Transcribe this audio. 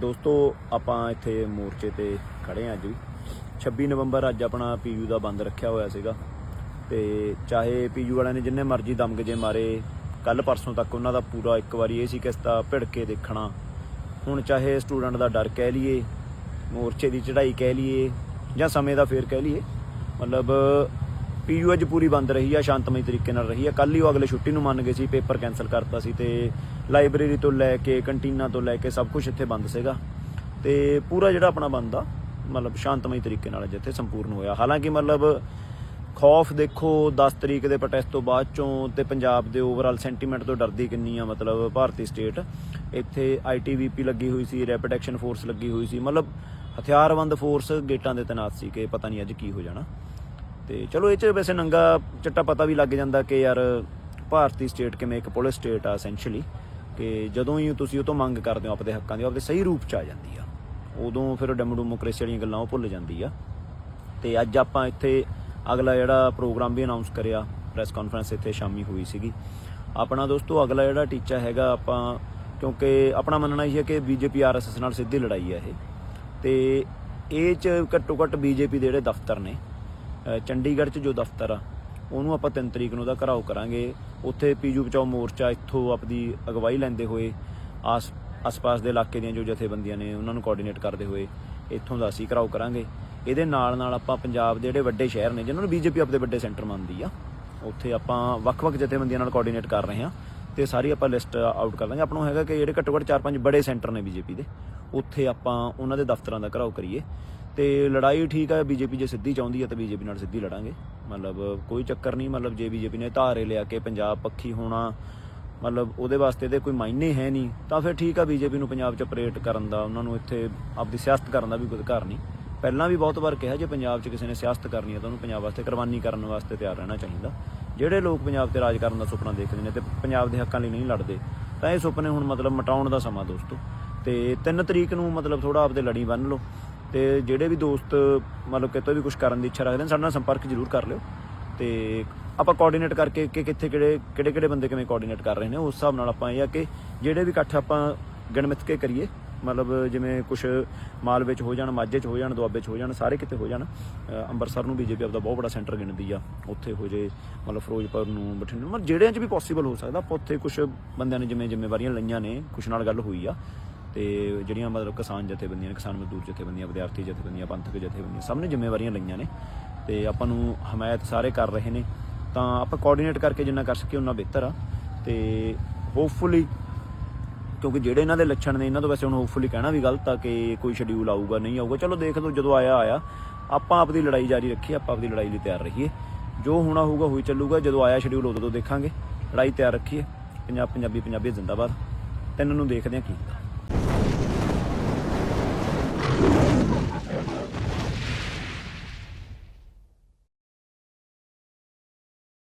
ਦੋਸਤੋ, ਆਪਾਂ ਇੱਥੇ ਮੋਰਚੇ ਤੇ ਖੜੇ ਹਾਂ ਅੱਜ ਵੀ। 26 ਨਵੰਬਰ ਅੱਜ ਆਪਣਾ ਪੀਯੂ ਦਾ ਬੰਦ ਰੱਖਿਆ ਹੋਇਆ ਸੀਗਾ। ਤੇ ਚਾਹੇ ਪੀਯੂ ਵਾਲਿਆਂ ਨੇ ਜਿੰਨੇ ਮਰਜ਼ੀ ਦਮਗਜੇ ਮਾਰੇ ਕੱਲ ਪਰਸੋਂ ਤੱਕ ਉਹਨਾਂ ਦਾ ਪੂਰਾ ਇੱਕ ਵਾਰੀ ਇਹ ਸੀ ਕਿ ਇਸਦਾ ਭਿੜ ਕੇ ਦੇਖਣਾ। ਹੁਣ ਚਾਹੇ ਸਟੂਡੈਂਟ ਦਾ ਡਰ ਕਹਿ ਲਈਏ, ਮੋਰਚੇ ਦੀ ਚੜ੍ਹਾਈ ਕਹਿ ਲਈਏ ਜਾਂ ਸਮੇਂ ਦਾ ਫੇਰ ਕਹਿ ਲਈਏ, ਮਤਲਬ ਪੀਯੂ ਅੱਜ ਪੂਰੀ ਬੰਦ ਰਹੀ ਆ, ਸ਼ਾਂਤਮਈ ਤਰੀਕੇ ਨਾਲ ਰਹੀ ਆ। ਕੱਲ ਹੀ ਉਹ ਅਗਲੇ ਛੁੱਟੀ ਨੂੰ ਮੰਨ ਗਏ ਸੀ, ਪੇਪਰ ਕੈਨਸਲ ਕਰਤਾ ਸੀ ਤੇ ਲਾਇਬ੍ਰੇਰੀ ਤੋਂ ਲੈ ਕੇ, ਕੰਟੀਨਾਂ ਤੋਂ ਲੈ ਕੇ ਸਭ ਕੁਝ ਇੱਥੇ ਬੰਦ ਸੀਗਾ। ਤੇ ਪੂਰਾ ਜਿਹੜਾ ਆਪਣਾ ਬੰਦ ਆ, ਮਤਲਬ ਸ਼ਾਂਤਮਈ ਤਰੀਕੇ ਨਾਲ ਜਿੱਥੇ ਸੰਪੂਰਨ ਹੋਇਆ। ਹਾਲਾਂਕਿ ਮਤਲਬ ਖੌਫ ਦੇਖੋ 10 ਤਰੀਕ ਦੇ ਪ੍ਰੋਟੈਸਟ ਤੋਂ ਬਾਅਦ ਚੋਂ ਤੇ ਪੰਜਾਬ ਦੇ ਓਵਰਆਲ ਸੈਂਟੀਮੈਂਟ ਤੋਂ ਡਰਦੀ ਕਿੰਨੀ ਆ, ਮਤਲਬ ਭਾਰਤੀ ਸਟੇਟ ਇੱਥੇ ਆਈਟੀਬੀਪੀ ਲੱਗੀ ਹੋਈ ਸੀ ਰੈਪਿਡ ਐਕਸ਼ਨ ਫੋਰਸ ਲੱਗੀ ਹੋਈ ਸੀ। ਮਤਲਬ ਹਥਿਆਰਬੰਦ ਫੋਰਸ ਗੇਟਾਂ ਦੇ ਤੈਨਾਤ ਸੀ ਕਿ ਪਤਾ ਨਹੀਂ ਅੱਜ ਕੀ ਹੋ ਜਾਣਾ। ਤੇ ਚਲੋ ਇਹ ਚ ਵੈਸੇ ਨੰਗਾ ਚਿੱਟਾ ਪਤਾ ਵੀ ਲੱਗ ਜਾਂਦਾ ਕਿ ਯਾਰ ਭਾਰਤੀ ਸਟੇਟ ਕਿਵੇਂ, ਇੱਕ ਪੁਲਿਸ ਸਟੇਟ ਆ ਐਸੈਂਸ਼ੀਅਲੀ ਕਿ ਜਦੋਂ ਹੀ ਤੁਸੀਂ ਉਹ ਤੋਂ ਮੰਗ ਕਰਦੇ ਹੋ ਆਪਣੇ ਹੱਕਾਂ ਦੀ, ਉਹ ਆਪਦੇ ਸਹੀ ਰੂਪ ਚ ਆ ਜਾਂਦੀ ਆ। ਉਦੋਂ ਫਿਰ ਡੈਮੋਕ੍ਰੇਸੀ ਵਾਲੀਆਂ ਗੱਲਾਂ ਉਹ ਭੁੱਲ ਜਾਂਦੀ ਆ। ਤੇ ਅੱਜ ਆਪਾਂ ਇੱਥੇ ਅਗਲਾ ਜਿਹੜਾ ਪ੍ਰੋਗਰਾਮ ਵੀ ਅਨਾਉਂਸ ਕਰਿਆ ਪ੍ਰੈਸ ਕਾਨਫਰੰਸ ਇੱਥੇ ਸ਼ਾਮੀ ਹੋਈ ਸੀਗੀ। ਆਪਣਾ ਦੋਸਤੋ, ਅਗਲਾ ਜਿਹੜਾ ਟੀਚਾ ਹੈਗਾ, ਆਪਾਂ ਕਿਉਂਕਿ ਆਪਣਾ ਮੰਨਣਾ ਇਹ ਹੈ ਕਿ ਬੀਜੇਪੀ ਆਰਐਸਐਸ ਨਾਲ ਸਿੱਧੀ ਲੜਾਈ ਹੈ ਇਹ। ਤੇ ਇਹ ਚ ਘੱਟੋ ਘੱਟ ਬੀਜੇਪੀ ਦੇ ਜਿਹੜੇ ਦਫ਼ਤਰ ਨੇ ਚੰਡੀਗੜ੍ਹ 'ਚ ਜੋ ਦਫ਼ਤਰ ਆ, ਉਹਨੂੰ ਆਪਾਂ 3 ਤਰੀਕ ਨੂੰ ਉਹਦਾ ਘਰਾਓ ਕਰਾਂਗੇ। ਉੱਥੇ ਪੀਜੂ ਬਚਾਓ ਮੋਰਚਾ ਇੱਥੋਂ ਆਪਦੀ ਅਗਵਾਈ ਲੈਂਦੇ ਹੋਏ, ਆਸ ਆਸ-ਪਾਸ ਦੇ ਇਲਾਕੇ ਦੀਆਂ ਜੋ ਜਥੇਬੰਦੀਆਂ ਨੇ, ਉਹਨਾਂ ਨੂੰ ਕੋਆਰਡੀਨੇਟ ਕਰਦੇ ਹੋਏ ਇੱਥੋਂ ਦਾ ਅਸੀਂ ਘਰਾਓ ਕਰਾਂਗੇ। ਇਹਦੇ ਨਾਲ ਨਾਲ ਆਪਾਂ ਪੰਜਾਬ ਦੇ ਜਿਹੜੇ ਵੱਡੇ ਸ਼ਹਿਰ ਨੇ, ਜਿਨ੍ਹਾਂ ਨੂੰ ਬੀਜੇਪੀ ਆਪਦੇ ਵੱਡੇ ਸੈਂਟਰ ਮੰਨਦੀ ਆ, ਉੱਥੇ ਆਪਾਂ ਵੱਖ-ਵੱਖ ਜਥੇਬੰਦੀਆਂ ਨਾਲ ਕੋਆਰਡੀਨੇਟ ਕਰ ਰਹੇ ਹਾਂ ਤੇ ਸਾਰੀ ਆਪਾਂ ਲਿਸਟ ਆਊਟ ਕਰ ਲਾਂਗੇ। ਆਪਾਂ ਨੂੰ ਹੈਗਾ ਕਿ ਜਿਹੜੇ ਘੱਟੋ ਘੱਟ 4-5 ਬੜੇ ਸੈਂਟਰ ਨੇ ਬੀਜੇਪੀ ਦੇ। ਉੱਥੇ ਆਪਾਂ ਉਹਨਾਂ ਦੇ ਦਫ਼ਤਰਾਂ ਦਾ ਘਰਾਓ ਕਰੀਏ। ਤੇ ਲੜਾਈ ਠੀਕ ਹੈ ਬੀਜੇਪੀ ਜੇ ਸਿੱਧੀ ਚਾਹੁੰਦੀ ਹੈ ਤਾਂ ਬੀਜੇਪੀ ਨਾਲ ਸਿੱਧੀ ਲੜਾਂਗੇ। ਮਤਲਬ ਕੋਈ ਚੱਕਰ ਨਹੀਂ, ਮਤਲਬ ਜੇ ਬੀਜੇਪੀ ਨੇ ਧਾਰੇ ਲਿਆ ਕੇ ਪੰਜਾਬ ਪੱਖੀ ਹੋਣਾ, ਮਤਲਬ ਉਹਦੇ ਵਾਸਤੇ ਤੇ ਕੋਈ ਮਾਇਨੇ ਹੈ ਨਹੀਂ, ਤਾਂ ਫਿਰ ਠੀਕ ਆ ਬੀਜੇਪੀ ਨੂੰ ਪੰਜਾਬ 'ਚ ਆਪਰੇਟ ਕਰਨ ਦਾ, ਉਹਨਾਂ ਨੂੰ ਇੱਥੇ ਆਪਦੀ ਸਿਆਸਤ ਕਰਨ ਦਾ ਵੀ ਕੋਈ ਅਧਿਕਾਰ ਨਹੀਂ। ਪਹਿਲਾਂ ਵੀ ਬਹੁਤ ਵਾਰ ਕਿਹਾ ਜੇ ਪੰਜਾਬ 'ਚ ਕਿਸੇ ਨੇ ਸਿਆਸਤ ਕਰਨੀ ਹੈ ਤਾਂ ਉਹਨੂੰ ਪੰਜਾਬ ਵਾਸਤੇ ਕੁਰਬਾਨੀ ਕਰਨ ਵਾਸਤੇ ਤਿਆਰ ਰਹਿਣਾ ਚਾਹੀਦਾ। ਜਿਹੜੇ ਲੋਕ ਪੰਜਾਬ ਤੇ ਰਾਜ ਕਰਨ ਦਾ ਸੁਪਨਾ ਦੇਖਦੇ ਨੇ ਤੇ ਪੰਜਾਬ ਦੇ ਹੱਕਾਂ ਲਈ ਨਹੀਂ ਲੜਦੇ, ਤਾਂ ਇਹ ਸੁਪਨੇ ਹੁਣ ਮਤਲਬ ਮਟਾਉਣ ਦਾ ਸਮਾਂ ਦੋਸਤੋ। ਤੇ 3 ਤਰੀਕ ਨੂੰ ਮਤਲਬ ਥੋੜਾ ਆਪਦੇ ਲੜੀ ਬੰਨ ਲਓ ਤੇ ਜਿਹੜੇ ਵੀ ਦੋਸਤ ਮਤਲਬ ਕਿਤੋਂ ਵੀ ਕੁਝ ਕਰਨ ਦੀ ਇੱਛਾ ਰੱਖਦੇ ਨੇ, ਸਾਡੇ ਨਾਲ ਸੰਪਰਕ ਜ਼ਰੂਰ ਕਰ ਲਿਓ ਤੇ ਆਪਾਂ ਕੋਆਰਡੀਨੇਟ ਕਰਕੇ ਕਿ ਕਿੱਥੇ ਕਿਹੜੇ ਕਿਹੜੇ ਕਿਹੜੇ ਬੰਦੇ ਕਿਵੇਂ ਕੋਆਰਡੀਨੇਟ ਕਰ ਰਹੇ ਨੇ, ਉਸ ਹਿਸਾਬ ਨਾਲ ਆਪਾਂ ਇਹ ਆ ਕਿ ਜਿਹੜੇ ਵੀ ਇਕੱਠ ਆਪਾਂ ਗਿਣਮਿਤ ਕੇ ਕਰੀਏ, ਮਤਲਬ ਜਿਵੇਂ ਕੁਝ ਮਾਲ ਵਿੱਚ ਹੋ ਜਾਣ, ਮਾਝੇ 'ਚ ਹੋ ਜਾਣ, ਦੁਆਬੇ 'ਚ ਹੋ ਜਾਣ, ਸਾਰੇ ਕਿਤੇ ਹੋ ਜਾਣ ਅੰਮ੍ਰਿਤਸਰ ਨੂੰ ਬੀਜੇਪੀ ਆਪਦਾ ਬਹੁਤ ਵੱਡਾ ਸੈਂਟਰ ਗਿਣਦੀ ਆ, ਉੱਥੇ ਹੋ ਜੇ, ਮਤਲਬ ਫਿਰੋਜ਼ਪੁਰ ਨੂੰ, ਬਠਿੰਡੇ ਮਤਲਬ ਜਿਹੜਿਆਂ 'ਚ ਵੀ ਪੋਸੀਬਲ ਹੋ ਸਕਦਾ, ਆਪਾਂ ਉੱਥੇ ਕੁਝ ਬੰਦਿਆਂ ਨੇ ਜਿਵੇਂ ਜ਼ਿੰਮੇਵਾਰੀਆਂ ਲਈਆਂ ਨੇ ਕੁਝ ਨਾਲ ਗੱਲ ਹੋਈ ਆ ਤੇ ਜਿਹੜੀਆਂ ਮਤਲਬ ਕਿਸਾਨ ਜਥੇਬੰਦੀਆਂ ਨੇ, ਕਿਸਾਨ ਮਜ਼ਦੂਰ ਜਥੇਬੰਦੀਆਂ, ਵਿਦਿਆਰਥੀ ਜਥੇਬੰਦੀਆਂ, ਪੰਥਕ ਜਥੇਬੰਦੀਆਂ, ਸਭ ਨੇ ਜ਼ਿੰਮੇਵਾਰੀਆਂ ਲਈਆਂ ਨੇ ਤੇ ਆਪਾਂ ਨੂੰ ਹਮਾਇਤ ਸਾਰੇ ਕਰ ਰਹੇ ਨੇ। ਤਾਂ ਆਪਾਂ ਕੋਆਰਡੀਨੇਟ ਕਰਕੇ ਜਿੰਨਾ ਕਰ ਸਕੀਏ ਉਨਾ ਬਿਹਤਰ ਆ। ਤੇ ਹੋਪਫੁਲੀ ਕਿਉਂਕਿ ਜਿਹੜੇ ਇਹਨਾਂ ਦੇ ਲੱਛਣ ਨੇ, ਇਹਨਾਂ ਤੋਂ ਵੈਸੇ ਹੁਣ ਹੋਪਫੁਲੀ ਕਹਿਣਾ ਵੀ ਗਲਤ ਆ ਕਿ ਕੋਈ ਸ਼ਡਿਊਲ ਆਊਗਾ, ਨਹੀਂ ਆਊਗਾ। ਚਲੋ ਦੇਖ ਲਓ, ਜਦੋਂ ਆਇਆ ਆਇਆ। ਆਪਾਂ ਆਪਦੀ ਲੜਾਈ ਜਾਰੀ ਰੱਖੀਏ, ਆਪਾਂ ਆਪਦੀ ਲੜਾਈ ਲਈ ਤਿਆਰ ਰਹੀਏ। ਜੋ ਹੋਣਾ ਹੋਊਗਾ, ਹੋਈ ਚੱਲੂਗਾ। ਜਦੋਂ ਆਇਆ ਸ਼ਡਿਊਲ ਉਦੋਂ ਤੋਂ ਦੇਖਾਂਗੇ। ਲੜਾਈ ਤਿਆਰ ਰੱਖੀਏ। ਪੰਜਾਬ ਪੰਜਾਬੀ ਪੰਜਾਬੀ ਜ਼ਿੰਦਾਬਾਦ। ਤਿੰਨ ਨੂੰ ਦੇਖਦੇ ਹਾਂ ਕੀ you.